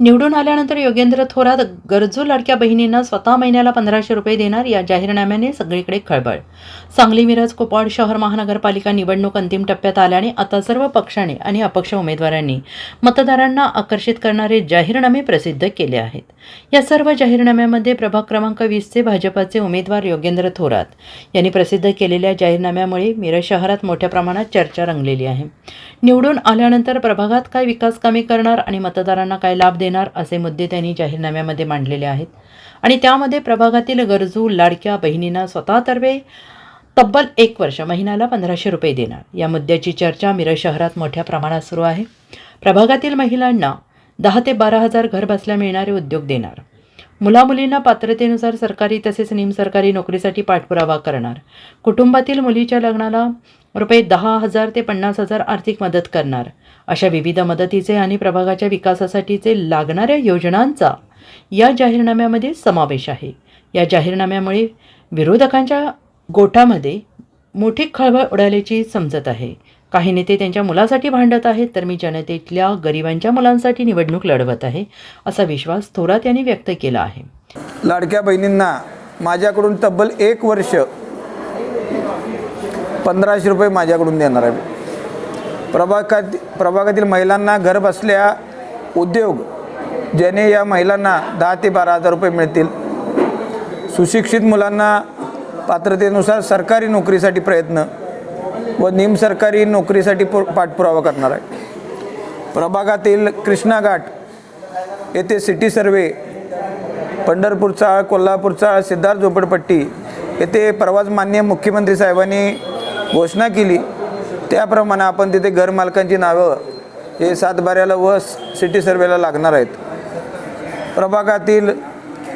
निवडून आल्यानंतर योगेंद्र थोरात गरजू लाडक्या बहिणींना स्वतः महिन्याला पंधराशे रुपये देणार या जाहीरनाम्याने सगळीकडे खळबळ. सांगली मिरज कोपाड शहर महानगरपालिका निवडणूक अंतिम टप्प्यात आल्याने आता सर्व पक्षाने आणि अपक्ष उमेदवारांनी मतदारांना आकर्षित करणारे जाहीरनामे प्रसिद्ध केले आहेत. या सर्व जाहीरनाम्यामध्ये प्रभाग क्रमांक वीसचे भाजपाचे उमेदवार योगेंद्र थोरात यांनी प्रसिद्ध केलेल्या जाहीरनाम्यामुळे मिरज शहरात मोठ्या प्रमाणात चर्चा रंगलेली आहे. निवडून आल्यानंतर प्रभागात काय विकास कामे करणार आणि मतदारांना काय लाभ देणार असे मुद्दे त्यांनी जाहीरनाम्यामध्ये मांडलेले आहेत. आणि त्यामध्ये प्रभागातील गरजू लाडक्या बहिणींना स्वतःतर्फे तब्बल एक वर्ष महिन्याला पंधराशे रुपये देणार. या मुद्द्याची चर्चा मिरज शहरात मोठ्या प्रमाणात सुरू आहे. प्रभागातील महिलांना दहा ते बारा हजार घर बसल्या मिळणारे उद्योग देणार. मुलामुलींना पात्रतेनुसार सरकारी तसेच निमसरकारी नोकरीसाठी पाठपुरावा करणार. कुटुंबातील मुलीच्या लग्नाला रुपये दहा हजार ते पन्नास हजार आर्थिक मदत करणार. अशा विविध मदतीचे आणि प्रभागाच्या विकासासाठीचे लागणाऱ्या योजनांचा या जाहीरनाम्यामध्ये समावेश आहे. या जाहीरनाम्यामुळे विरोधकांच्या गोटामध्ये मोठी खळबळ उडाल्याची समजत आहे. काही नेते त्यांच्या मुलासाठी भांडत आहेत तर मी जनतेतल्या गरिबांच्या मुलांसाठी निवडणूक लढवत आहे असा विश्वास थोरात यांनी व्यक्त केला आहे. लाडक्या बहिणींना माझ्याकडून तब्बल एक वर्ष पंधराशे रुपये माझ्याकडून देणार आहे. प्रभागात प्रभागातील महिलांना घर बसल्या उद्योग ज्याने या महिलांना दहा ते बारा हजार रुपये मिळतील. सुशिक्षित मुलांना पात्रतेनुसार सरकारी नोकरीसाठी प्रयत्न व निमसरकारी नोकरीसाठी पु पाठपुरावा करणार आहे. प्रभागातील कृष्णा घाट येथे सिटी सर्वे पंढरपूरचा कोल्हापूरचा सिद्धार्थ झोपडपट्टी येथे परवाच मान्य मुख्यमंत्री साहेबांनी घोषणा केली. त्याप्रमाणे आपण तिथे घरमालकांची नावं हे सातबाऱ्याला व सिटी सर्वेला लागणार आहेत. प्रभागातील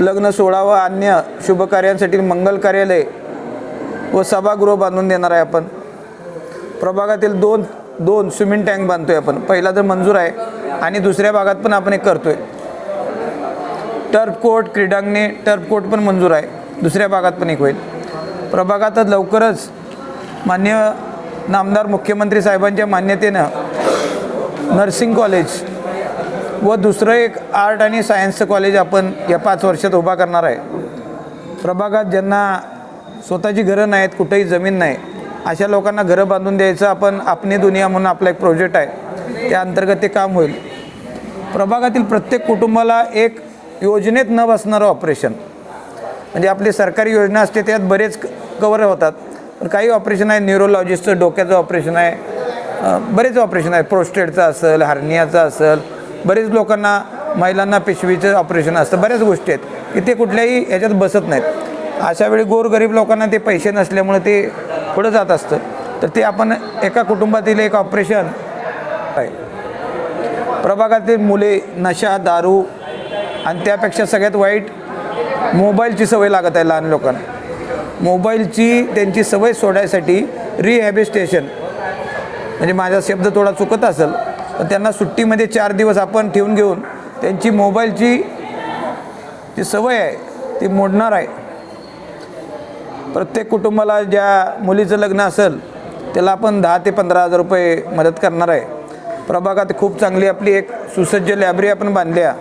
लग्न सोहळा व अन्य शुभकार्यांसाठी मंगल कार्यालय व सभागृह बांधून देणार आहे आपण. प्रभागातील दोन दोन स्विमिंग टँक बांधतोय आपण. पहिला तर मंजूर आहे आणि दुसऱ्या भागात पण आपण एक करतोय. टर्फ कोर्ट क्रीडांगणे टर्फ कोर्ट पण मंजूर आहे. दुसऱ्या भागात पण एक होईल. प्रभागातच लवकरच मान्य नामदार मुख्यमंत्री साहेबांच्या मान्यतेनं नर्सिंग कॉलेज व दुसरं एक आर्ट आणि सायन्सचं कॉलेज आपण या पाच वर्षात उभा करणार आहे. प्रभागात ज्यांना स्वतःची घरं नाहीत कुठेही जमीन नाही अशा लोकांना घरं बांधून द्यायचं. आपण आपली दुनिया म्हणून आपला एक प्रोजेक्ट आहे. त्या अंतर्गत ते काम होईल. प्रभागातील प्रत्येक कुटुंबाला एक योजनेत न बसणारं ऑपरेशन म्हणजे आपली सरकारी योजना असते त्यात बरेच कवर होतात. पण काही ऑपरेशन आहे न्युरोलॉजिस्टचं डोक्याचं ऑपरेशन आहे. बरेच ऑपरेशन आहे. प्रोस्टेटचं असेल हार्नियाचं असेल. बरेच लोकांना महिलांना पिशवीचं ऑपरेशन असतं. बऱ्याच गोष्टी आहेत. की ते कुठल्याही ह्याच्यात बसत नाहीत. अशा वेळी गोरगरीब लोकांना ते पैसे नसल्यामुळे ते पुढं जात असतं. तर ते आपण एका कुटुंबातील एक ऑपरेशन आहे. प्रभागातील मुले नशा दारू आणि त्यापेक्षा सगळ्यात वाईट मोबाईलची सवय लागत आहे लहान लोकांना. मोबाईलची त्यांची सवय सोडायसाठी रिहॅबिस्टेशन म्हणजे माझा शब्द थोडा चुकत असेल तर त्यांना सुट्टीमध्ये चार दिवस आपण ठेवून घेऊन त्यांची मोबाईलची जी सवय आहे ती मोडणार आहे. प्रत्येक कुटुंबाला ज्या मुलीचं लग्न असेल त्याला आपण दहा ते पंधरा हजार रुपये मदत करणार आहे. प्रभागात खूप चांगली आपली एक सुसज्ज लायब्ररी आपण बांधल्या.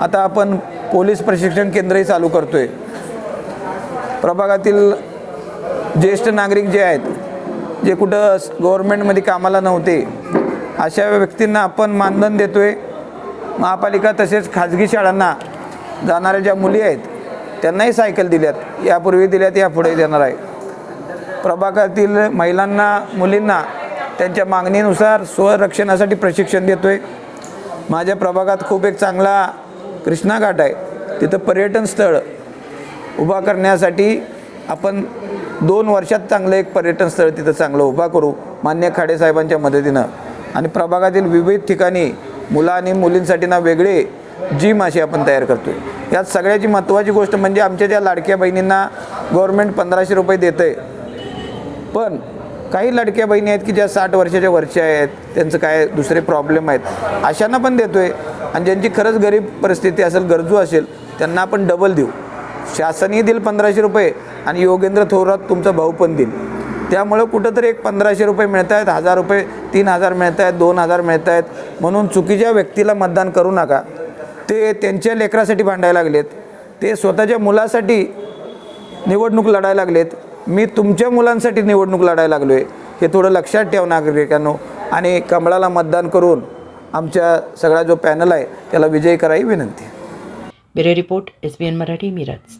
आता आपण पोलीस प्रशिक्षण केंद्रही चालू करतो आहे प्रभागातील ज्येष्ठ नागरिक जे आहेत जे कुठं गव्हर्मेंटमध्ये कामाला नव्हते अशा व्यक्तींना आपण मानधन देतो आहे महापालिका तसेच खाजगी शाळांना जाणाऱ्या ज्या मुली आहेत त्यांनाही सायकल दिल्यात. यापूर्वी दिल्यात यापुढे देणार आहे. प्रभागातील महिलांना मुलींना त्यांच्या मागणीनुसार स्वरक्षणासाठी प्रशिक्षण देतो आहे माझ्या प्रभागात खूप एक चांगला कृष्णा घाट आहे. तिथं पर्यटन स्थळ उभा करण्यासाठी आपण दोन वर्षात चांगलं एक पर्यटन स्थळ तिथं चांगलं उभा करू मान्य खाडे साहेबांच्या मदतीनं. आणि प्रभागातील विविध ठिकाणी मुलं आणि मुलींसाठी ना वेगळे जी मासे आपण तयार करतो आहे यात सगळ्याची महत्त्वाची गोष्ट म्हणजे आमच्या ज्या लाडक्या बहिणींना गव्हर्मेंट पंधराशे रुपये देतं आहे पण काही लाडक्या बहिणी आहेत की ज्या साठ वर्षाच्या वरच्या आहेत त्यांचं काय दुसरे प्रॉब्लेम आहेत अशांना पण देतो आहे आणि ज्यांची खरंच गरीब परिस्थिती असेल गरजू असेल त्यांना आपण डबल देऊ. शासनही देईल पंधराशे रुपये आणि योगेंद्र थोरात तुमचा भाऊ पण देईल. त्यामुळं कुठंतरी एक पंधराशे रुपये मिळत आहेत हजार रुपये तीन हजार मिळत आहेत दोन हजार मिळत आहेत म्हणून चुकीच्या व्यक्तीला मतदान करू नका. ते त्यांच्या लेकरासाठी भांडायला लागलेत. ते स्वतःच्या मुलासाठी निवडणूक लढायला लागलेत. मी तुमच्या मुलांसाठी निवडणूक लढायला लागलो आहे हे थोडं लक्षात ठेवा नागरिकांनो. आणि कमळाला मतदान करून आमच्या सगळा जो पॅनल आहे त्याला विजयी करावी विनंती. Bureau report S B N Marathi Miraj.